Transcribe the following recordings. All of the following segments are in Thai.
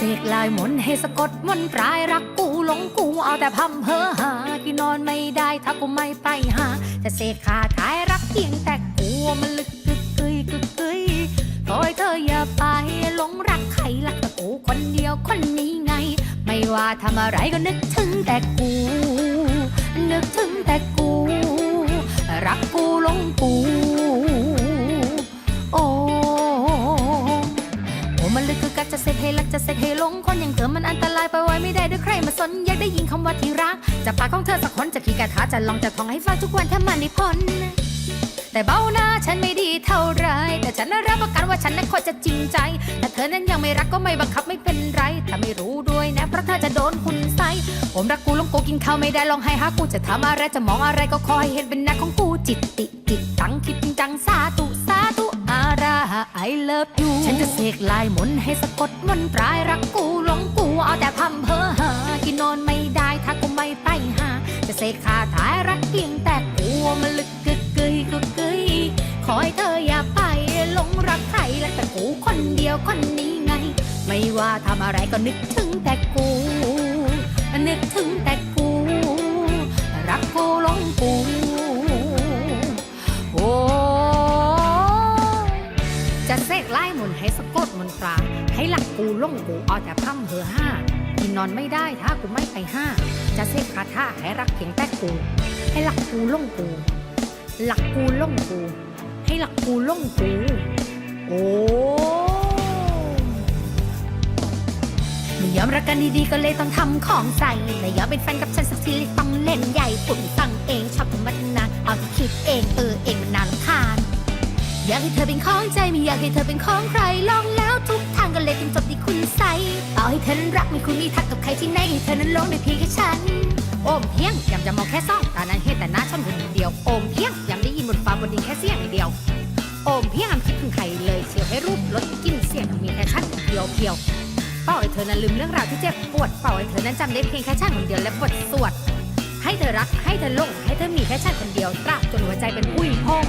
เสกลายมนให้สะกดมนตรายรักกูหลงกูเอาแต่พำเพอหาที่นอนไม่ได้ถ้ากูไม่ไปหา จะเสกคาถายรักเพียงแต่กูมันลึกกึกกึยกึกกึยขอให้เธออย่าไปหลงรักใครรักแต่กูคนเดียวคนนี้ไง ไม่ว่าทำอะไรก็นึกถึงแต่กู นึกถึงแต่กู รักกูหลงกู ให้รักจะเสกให้หลงคนอย่างเธอมันอันตรายไปไว้ไม่ได้ด้วยใครมาสนอยากได้ยินคำว่าที่รักจากปากของเธอสักคนจะขี่กระทาจะลองจะท่องให้ฟังทุกวันถ้ามันได้พ้นแต่เบ้าหน้าฉันไม่ดีเท่าไร แต่ฉันน่ะรับประกันว่าฉันนั้นคตรจะจริงใจ แต่เธอนั้นยังไม่รักก็ไม่บังคับไม่เป็นไรถ้าไม่รู้ด้วยนะ เพราะเธอจะโดนคุณใส่ผมรักกูลงกูกินข้าวไม่ได้ลองให้หากูจะทำอะไรจะมองอะไรก็คอยเห็นเป็นหน้าของกูจิตติจิตตังคิดจริงจังสาธุ I love you ฉันจะเสกลายมนให้สะกดมนตรายรักกูหลงกูเอาแต่พำเพอหากินนอนไม่ได้ถ้ากูไม่ไปหา จะเสกคาถายรักเพียงแต่กูมันลึกกึกกึยกึกกึยขอให้เธออย่าไปหลงรักใครและแต่กูคนเดียวคนนี้ไง ไม่ว่าทำอะไรก็นึกถึงแต่กู นึกถึงแต่กู รักกูหลงกู ให้สะกดมนตรา ให้หลักกูหลงกูเอาแต่พ่ำเพอห้ากินนอนไม่ได้ถ้ากูไม่ไปห้า จะเสกคาถาให้รักเพียงแต่กู ให้หลักกูหลงกู หลักกูหลงกู ให้หลักกูหลงกู โอ้ไม่ยอมรักกันดีๆก็เลยต้องทำของใส่ไม่ยอมเป็นแฟนกับฉันสักทีเลยต้องเล่นใหญ่ปุ่นฟังเองชอบธรรมะนาเอาที่คิดเองเออ อยากให้เธอเป็นของใจไม่อยากให้เธอเป็นของใครลองแล้วทุกทางก็เลยต้งจบที่คุณใสต่อให้เธอนั้นรักไม่คุณมีทักกับใครที่ไหนให้เธอนั้นลงได้เพียงแค่ฉัน โอมเพียงยำจะมองแค่ซ่องตานั้นเห็นแต่หน้าฉันคนเดียวโอมเพียงยำได้ยินบนฟ้าบนดินแค่เสียงเดียว โอมเพียงอำคิดถึงใครเลยเชียวให้รูปลดกินเสียงมีแค่ฉันเดียวเพียวเป้าให้เธอนั้นลืมเรื่องราวที่เจ็บปวดเป้าให้เธอนั้นจำได้เพียงแค่ฉันคนเดียวและบทสวดให้เธอรักให้เธอหลงให้เธอมีแค่ฉันคนเดียวตราบจนหัวใจเป็นผู้หญิงพง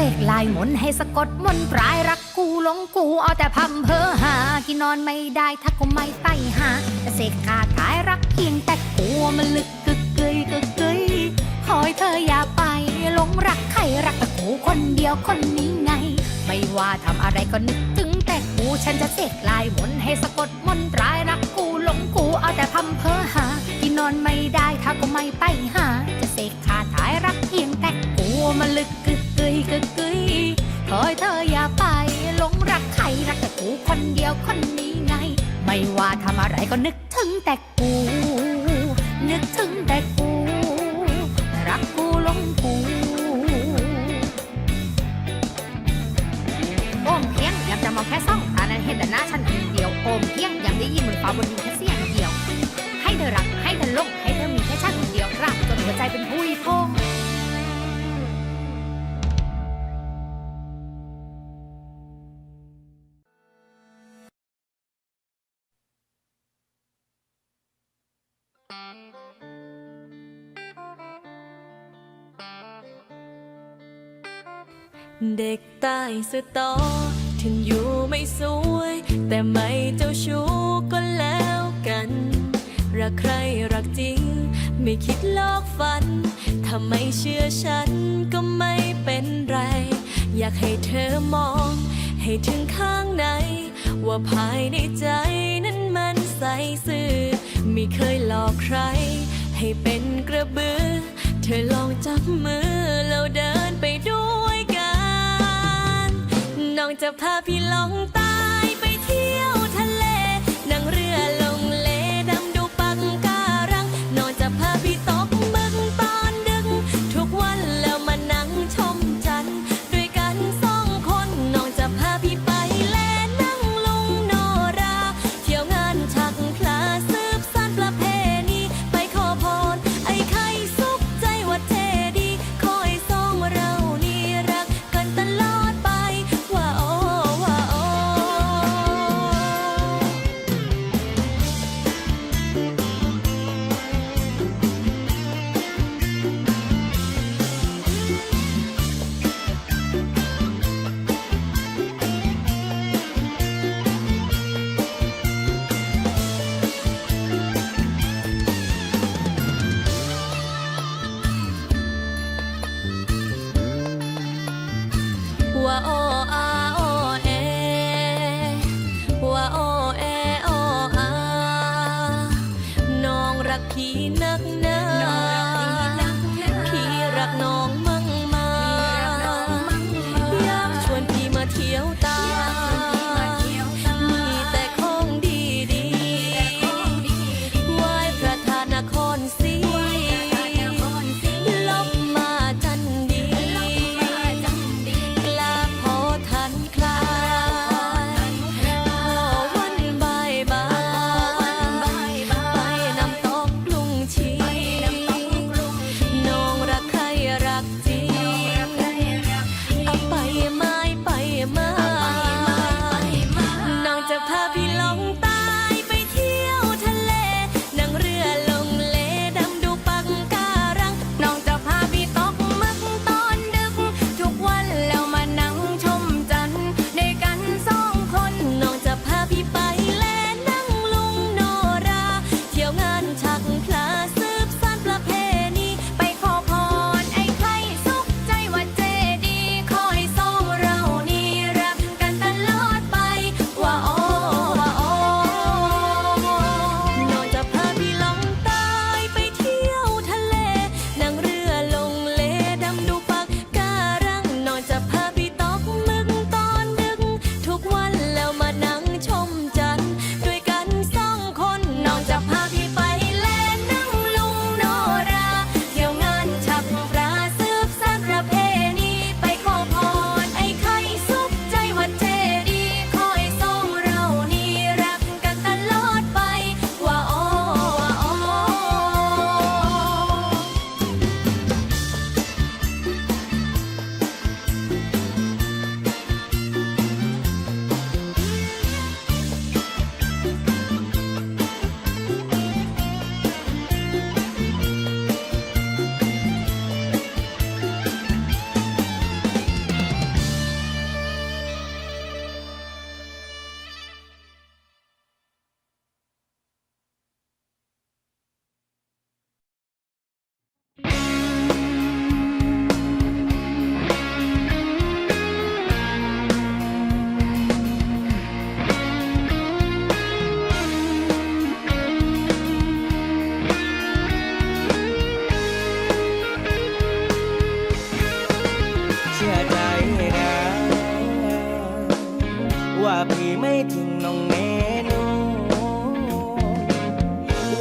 เสกลายมนให้สะกดมนตรายรักกูหลงกูเอาแต่พำเพอหา กินนอนไม่ได้ถ้ากูไม่ไปหาจะเสกคาถายรักเพียงแต่กูมันลึกกึกกึยกึกกึยขอให้เธออย่าไปหลงรักใครรักแต่กูคนเดียวคนนี้ไง ไม่ว่าทำอะไรก็นึกถึงแต่กูฉันจะเสกลายมนให้สะกดมนตราย ยวคนนี้ไง ไม่ว่าทำอะไรก็นึกถึงแต่ เด็กใต้สตอถึงอยู่ไม่สวย แต่ไม่เจ้าชู้ก็แล้วกัน รักใครรักจริง ไม่คิดลอกฝัน ถ้าไม่เชื่อฉันก็ไม่เป็นไร อยากให้เธอมอง ให้ถึงข้างใน ว่าภายในใจนั้นมันใสซื่อ ไม่เคยหลอกใคร ให้เป็นกระบือ เธอลองจับมือแล้วเดินไปด้วย องจะพาพี่ลอง รักพี่นักหนาพี่รักน้อง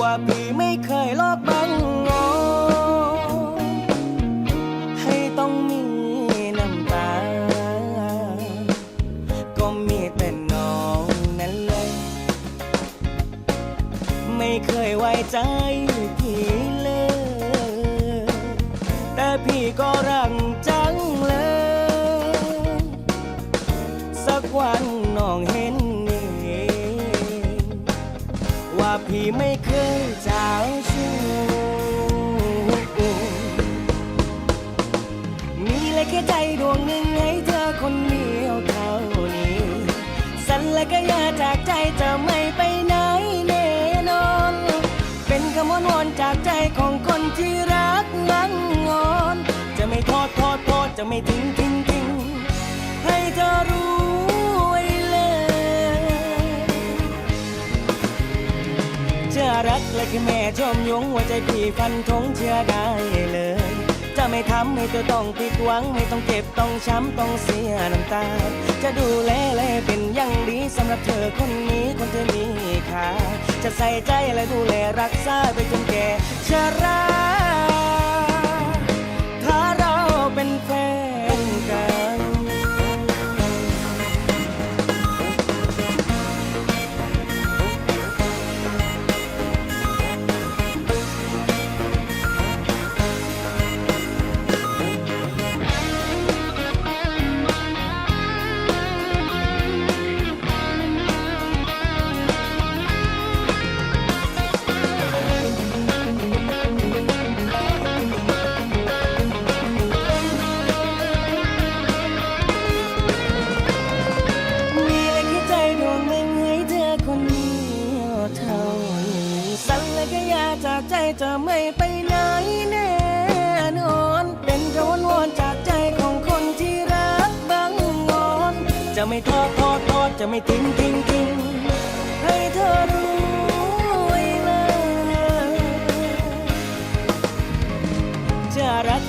ว่าพี่ไม่เคยลอกบังงอ ให้ต้องมีน้ำตา ก็มีแต่น้องนั้นเลย ไม่เคยไว้ใจ จะไม่ทิ้งทิ้งทิ้งให้เธอรู้ไว้เลยเชื่อรักและคือแม่ชมยงหัวใจพี่ฟันทงเชื่อได้เลย จะไม่ทำให้เธอต้องผิดหวัง ไม่ต้องเก็บต้องช้ำต้องเสียน้ำตา จะดูแลและเป็นอย่างดีสำหรับเธอคนนี้คนเธอนี้ค่ะจะใส่ใจและดูแลรักษาไปจนแก่ชรา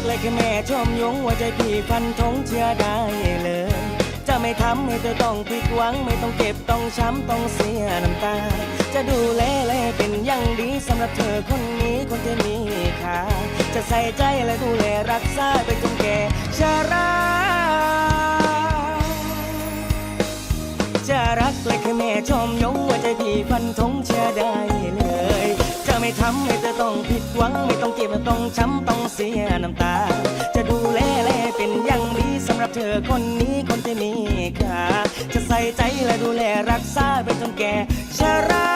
เลยแค่แม่ชมยงว่าใจพี่ฟันธงเชื่อได้เลย จะไม่ทำให้เธอต้องผิดหวัง ไม่ต้องเก็บต้องช้ำต้องเสียน้ำตา จะดูแลและเป็นอย่างดีสำหรับเธอคนนี้คนที่มีค่าจะใส่ใจและดูแลรักษาไปจนแก่ชราจะรักเลยคือแม่ชมยงว่าใจพี่ฟันธงเชื่อได้เลย ไม่ทำให้เธอต้องผิดหวัง ไม่ต้องเจ็บต้องช้ำต้องเสียน้ำตา จะดูแลแลเป็นอย่างดีสำหรับเธอคนนี้คนที่มีค่าจะใส่ใจและดูแลรักษาไปจนแก่ชรา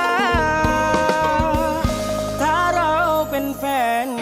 ถ้าเราเป็นแฟน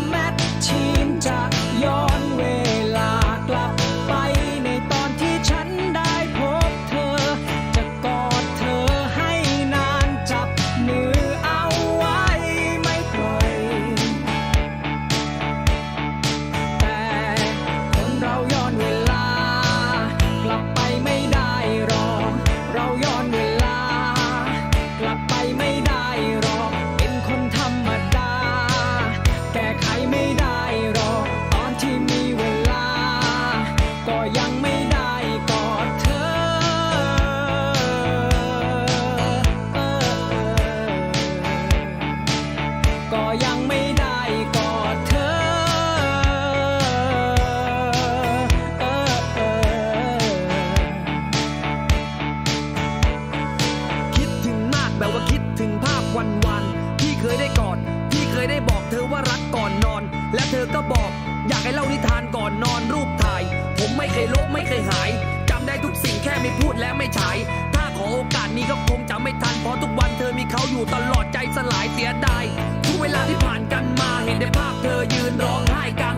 อยู่ตลอดใจสลายเสียดายทุกเวลาที่ผ่านกันมาเห็นได้ภาพเธอยืนร้องไห้กลาง